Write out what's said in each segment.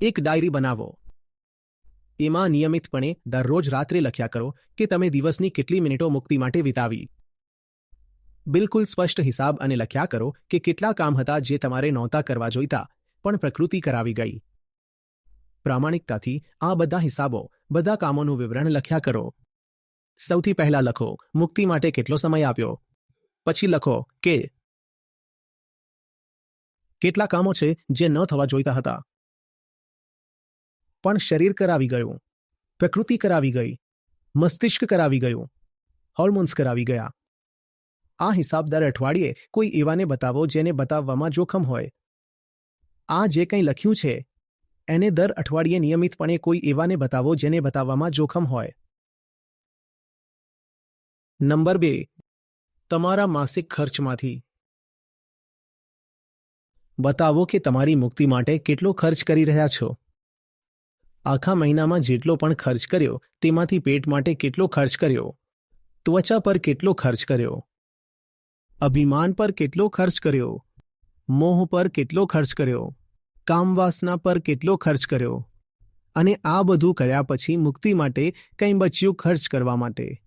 એક ડાયરી બનાવો. એમાં નિયમિતપણે દરરોજ રાત્રે લખ્યા કરો કે તમે દિવસની કેટલી મિનિટો મુક્તિ માટે વિતાવી. બિલકુલ સ્પષ્ટ હિસાબ અને લખ્યા કરો કે કેટલા કામ હતા જે તમારે નહોતા કરવા જોઈતા, પણ પ્રકૃતિ કરાવી ગઈ. પ્રામાણિકતાથી આ બધા હિસાબો, બધા કામોનું વિવરણ લખ્યા કરો. સૌથી પહેલા લખો, મુક્તિ માટે કેટલો સમય આપ્યો? પછી લખો કે, કેટલા કામો છે જે ન થવા જોઈતા હતા? પણ શરીર કરાવી ગયું, પ્રકૃતિ કરાવી ગઈ, મસ્તિષ્ક કરાવી ગયું હોર્મોન્સ કરાવી ગયા. આ હિસાબ દર અઠવાડિયે કોઈ એવાને બતાવો જેને બતાવવામાં જોખમ હોય. આ જે કંઈ લખ્યું છે, એને દર અઠવાડિયે નિયમિતપણે કોઈ એવાને બતાવો જેને બતાવવામાં જોખમ હોય. નંબર બે, તમારા માસિક ખર્ચમાંથી. બતાવો કે તમારી મુક્તિ માટે કેટલો ખર્ચ કરી રહ્યા છો. આખા મહિનામાં જેટલો પણ ખર્ચ કર્યો, તેમાંથી પેટ માટે કેટલો ખર્ચ કર્યો? ત્વચા પર કેટલો ખર્ચ કર્યો? અભિમાન પર કેટલો ખર્ચ કર્યો? મોહ પર કેટલો ખર્ચ કર્યો? કામવાસના પર કેટલો ખર્ચ કર્યો? અને આ બધું કર્યા પછી મુક્તિ માટે કંઈ બચ્યું ખર્ચ કરવા માટે?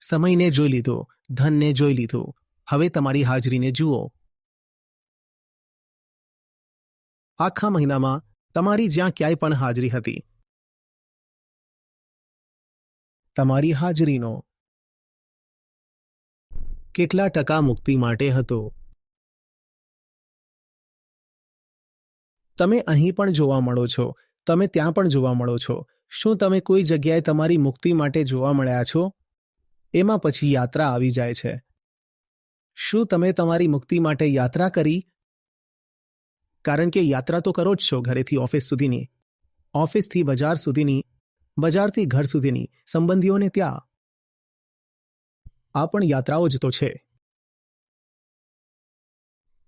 સમયને જોઈ લીધો, ધનને જોઈ લીધો. હવે તમારી હાજરીને જુઓ. આખા મહિનામાં તમારી જ્યાં ક્યાંય પણ હાજરી હતી. તમારી હાજરીનો કેટલા ટકા મુક્તિ માટે હતો. તમે અહીં પણ જોવા મળો છો. તમે ત્યાં પણ જોવા મળો છો. શું તમે કોઈ જગ્યાએ તમારી મુક્તિ માટે જોવા મળ્યા છો? એમાં પછી યાત્રા આવી જાય છે. શું તમે તમારી મુક્તિ માટે યાત્રા કરી? કારણ કે યાત્રા તો કરો જ છો ઘરેથી ઓફિસ સુધીની. ઓફિસથી બજાર સુધીની, બજારથી ઘર સુધીની, સંબંધીઓને ત્યાં. આ પણ યાત્રાઓ જ તો છે.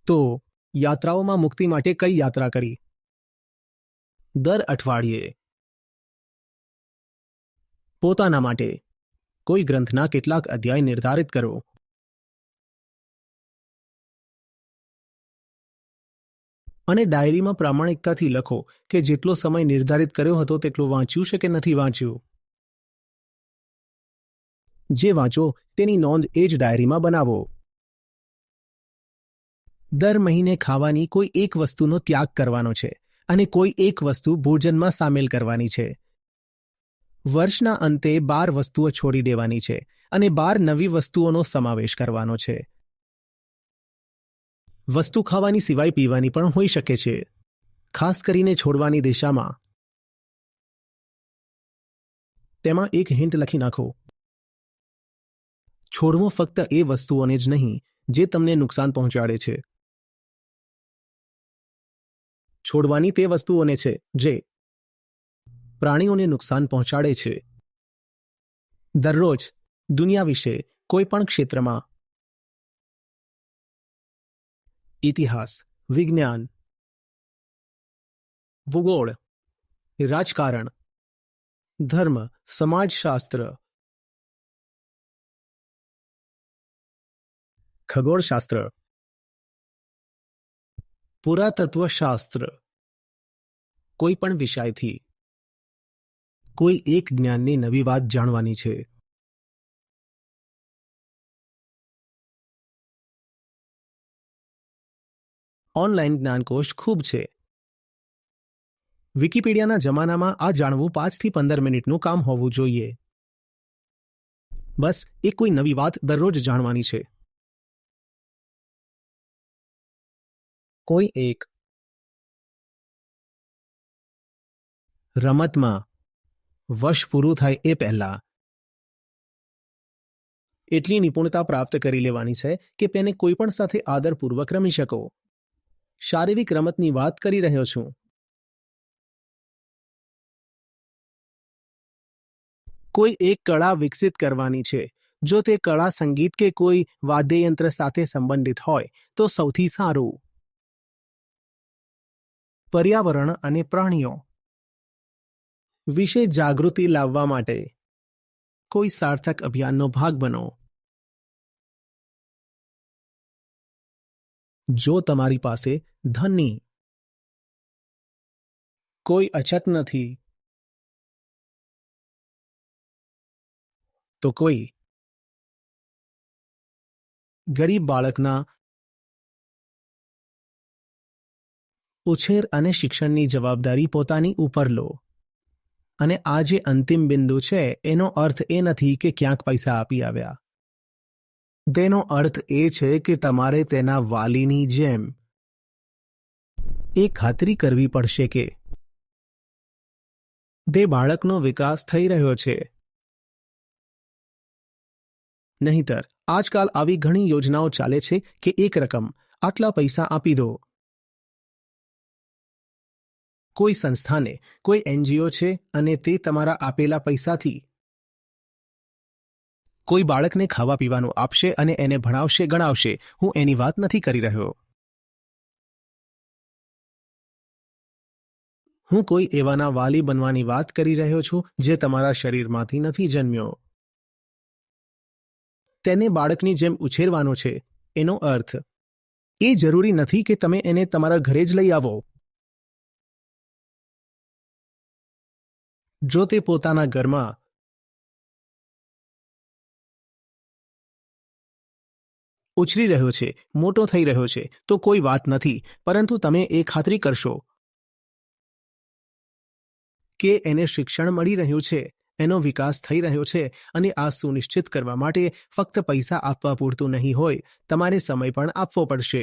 તો, યાત્રાઓમાં મુક્તિ માટે કઈ યાત્રા કરી? દર અઠવાડિયે. પોતાના માટે. કોઈ ગ્રંથના કેટલાક અધ્યાય નિર્ધારિત કરો. અને ડાયરીમાં પ્રામાણિકતાથી લખો કે જેટલો સમય નિર્ધારિત કર્યો હતો તેટલું વાંચ્યું છે કે નથી વાંચ્યું. જે વાંચો તેની નોંધ એ જ ડાયરીમાં બનાવો. દર મહિને ખાવાની કોઈ એક વસ્તુનો ત્યાગ કરવાનો છે અને કોઈ એક વસ્તુ ભોજનમાં સામેલ કરવાની છે. વર્ષના અંતે બાર વસ્તુઓ છોડી દેવાની છે અને બાર નવી વસ્તુઓનો સમાવેશ કરવાનો છે. વસ્તુ ખાવાની સિવાય પીવાની પણ હોઈ શકે છે. ખાસ કરીને છોડવાની દિશામાં. તેમાં એક હિન્ટ લખી નાખો. છોડવો ફક્ત એ વસ્તુઓને જ નહીં, જે તમને નુકસાન પહોંચાડે છે. છોડવાની તે વસ્તુઓને છે, જે પ્રાણીઓને નુકસાન પહોંચાડે છે. દરરોજ, દુનિયા વિશે કોઈ પણ ક્ષેત્રમાં ઇતિહાસ, વિજ્ઞાન. ભૂગોળ, રાજકારણ. ધર્મ, સમાજશાસ્ત્ર. ખગોળશાસ્ત્ર. પુરાતત્વશાસ્ત્ર. કોઈ પણ વિષયથી. કોઈ એક જ્ઞાનની નવી વાત જાણવાની છે. ઓનલાઈન જ્ઞાનકોશ ખૂબ છે. વિકિપીડિયાના જમાનામાં આ જાણવું પાંચથી પંદર મિનિટનું કામ હોવું જોઈએ. બસ, એક કોઈ નવી વાત દરરોજ જાણવાની છે. કોઈ એક. રમતમાં વર્ષ પૂરું થાય એ પહેલા. એટલી નિપુણતા પ્રાપ્ત કરી લેવાની છે કે તેને કોઈ પણ સાથે આદરપૂર્વક રમી શકો. શારીરિક રમતની વાત કરી રહ્યો છું. કોઈ એક કળા વિકસિત કરવાની છે. જો તે કળા સંગીત કે કોઈ વાદ્યયંત્ર સાથે સંબંધિત હોય, તો સૌથી સારું. પર્યાવરણ અને પ્રાણીઓ. વિશે જાગૃતિ લાવવા માટે. કોઈ સાર્થક અભિયાનનો ભાગ બનો. જો તમારી પાસે ધનની કોઈ અછત નથી, તો કોઈ ગરીબ બાળકના ઉછેર અને શિક્ષણની જવાબદારી પોતાની ઉપર લો. અને આ જે અંતિમ બિંદુ છે, એનો અર્થ એ નથી કે ક્યાંક પૈસા આપી આવ્યા. તેનો અર્થ એ છે કે તમારે તેના વાલીની જેમ એ ખાતરી કરવી પડશે કે તે બાળકનો વિકાસ થઈ રહ્યો છે. નહીંતર, આજકાલ આવી ઘણી યોજનાઓ ચાલે છે કે એક રકમ, આટલા પૈસા આપી દો. કોઈ સંસ્થાને, કોઈ એનજીઓ છે અને તે તમારા આપેલા પૈસાથી કોઈ બાળકને ખાવા પીવાનું આપશે અને એને ભણાવશે, ગણાવશે. હું એની વાત નથી કરી રહ્યો. હું કોઈ એવાના વાલી બનવાની વાત કરી રહ્યો છું જે તમારા શરીરમાંથી નથી જન્મ્યો. તેને બાળકની જેમ ઉછેરવાનો છે. એનો અર્થ, એ જરૂરી નથી કે તમે એને તમારા ઘરે જ લઈ આવો. જો તે પોતાના ઘરમાં ઉછરી રહ્યો છે, મોટો થઈ રહ્યો છે, તો કોઈ વાત નથી, પરંતુ તમે એ ખાતરી કરશો કે એને શિક્ષણ મળી રહ્યું છે, એનો વિકાસ થઈ રહ્યો છે અને આ સુનિશ્ચિત કરવા માટે ફક્ત પૈસા આપવા પૂરતું નહીં હોય, તમારે સમય પણ આપવો પડશે.